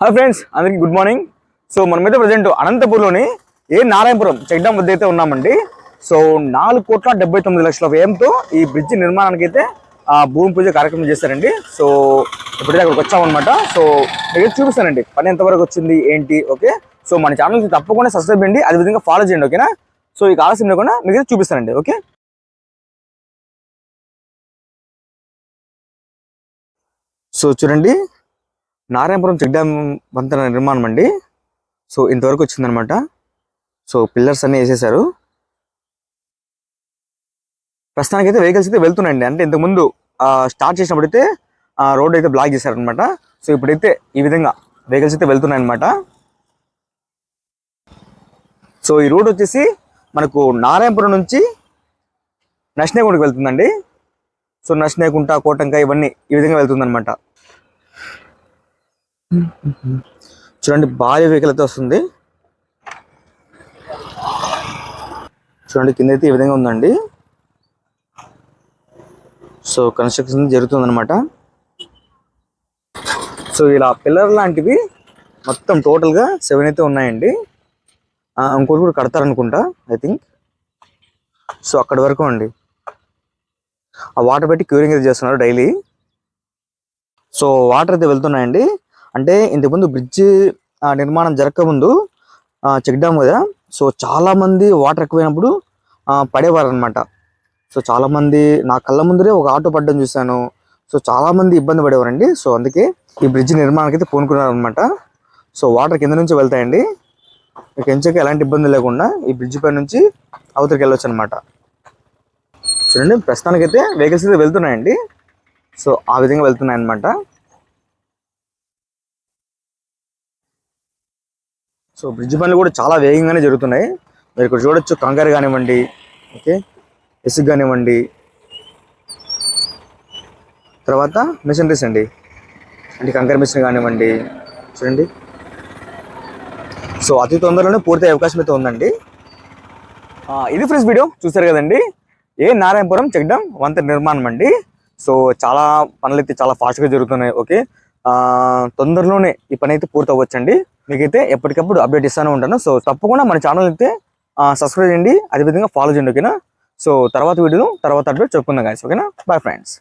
Hi friends అందరికీ good morning so మనమైతే present అనంతపూర్లోని ఏ నారాయణపురం చెక్ డ్యామ్ వద్ద అయితే ఉన్నామండి. సో నాలుగు కోట్ల డెబ్బై తొమ్మిది లక్షల వ్యయంతో ఈ బ్రిడ్జ్ నిర్మాణానికి అయితే ఆ, భూమి పూజ కార్యక్రమం చేశారండి. సో ఇప్పుడైతే అక్కడికి వచ్చామన్నమాట. సో మీకు చూపిస్తానండి. పని ఎంతవరకు వచ్చింది ఏంటి ఓకే? సో మన ఛానల్కి తప్పకుండా సబ్స్క్రైబ్ చేయండి. అదేవిధంగా ఫాలో చేయండి ఓకేనా? సో ఈ ఆలస్యం లేకుండా మీకు అయితే చూపిస్తానండి ఓకే? సో చూడండి. నారాయణపురం చెక్ డ్యామ్ వంతెన నిర్మాణం అండి. సో ఇంతవరకు వచ్చిందనమాట సో పిల్లర్స్ అన్నీ వేసేసారు ప్రస్తుతానికి అయితే వెహికల్స్ అయితే వెళ్తున్నాయండి. అంటే ఇంతకుముందు స్టార్ట్ చేసినప్పుడైతే రోడ్ అయితే బ్లాక్ చేశారనమాట సో ఇప్పుడైతే ఈ విధంగా వెహికల్స్ అయితే వెళ్తున్నాయి అనమాట సో ఈ రోడ్ వచ్చేసి మనకు నారాయణపురం నుంచి నష్నేకుంటకి వెళ్తుందండి. సో నష్నేకుంట కోటంక ఇవన్నీ ఈ విధంగా వెళ్తుందనమాట చూడండి భారీ వెహికల్ అయితే వస్తుంది. చూడండి కింద అయితే ఈ విధంగా ఉందండి. సో కన్స్ట్రక్షన్ జరుగుతుందన్నమాట. సో ఇలా పిల్లర్ లాంటివి మొత్తం టోటల్గా సెవెన్ అయితే ఉన్నాయండి. ఇంకోటి కూడా కడతారనుకుంటా ఐ థింక్ సో అక్కడి వరకు అండి. ఆ వాటర్ పెట్టి క్యూరింగ్ అయితే చేస్తున్నారు డైలీ సో వాటర్ అయితే వెళ్తున్నాయండి. అంటే ఇంతకుముందు బ్రిడ్జ్ నిర్మాణం జరగకముందు చెక్ డ్యామ్ కదా. సో చాలామంది వాటర్ ఎక్కువైనప్పుడు పడేవారు అనమాట సో చాలామంది నా కళ్ళ ముందరే ఒక ఆటో పడ్డం చూశాను. సో చాలామంది ఇబ్బంది పడేవారండి. సో అందుకే ఈ బ్రిడ్జ్ నిర్మాణానికి అయితే పూనుకున్నారు అనమాట సో వాటర్ కింద నుంచి వెళ్తాయండి. మీకు ఎంచక ఎలాంటి ఇబ్బంది లేకుండా ఈ బ్రిడ్జ్ పై నుంచి అవతలికి వెళ్ళొచ్చు అనమాట చూడండి ప్రస్తుతానికైతే వెహికల్స్ అయితే వెళ్తున్నాయండి. సో ఆ విధంగా వెళ్తున్నాయి అనమాట సో బ్రిడ్జ్ పనులు కూడా చాలా వేగంగానే జరుగుతున్నాయి. మీరు ఇక్కడ చూడొచ్చు కంగారు కానివ్వండి ఓకే ఇసుక్ కానివ్వండి. తర్వాత మిషనరీస్ అండి. అంటే కంకర మిషన్ కానివ్వండి చూడండి. సో అతి తొందరలోనే పూర్తి అవకాశం అయితే ఉందండి. ఇది ఫ్రెండ్స్ వీడియో చూసారు కదండి. ఏ నారాయణపురం చెక్ వంత వంతెన నిర్మాణం అండి. సో చాలా పనులు అయితే చాలా ఫాస్ట్గా జరుగుతున్నాయి ఓకే. తొందరలోనే ఈ పని అయితే పూర్తి అవ్వచ్చండి. మీకైతే ఎప్పటికప్పుడు అప్డేట్ ఇస్తూనే ఉంటాను. సో తప్పకుండా మన ఛానల్ అయితే సబ్స్క్రైబ్ చేయండి. అదేవిధంగా ఫాలో చేయండి ఓకేనా సో తర్వాత వీడియో తర్వాత అప్డేట్ చెప్పుకుందాం గాయస్ ఓకేనా బాయ్ ఫ్రెండ్స్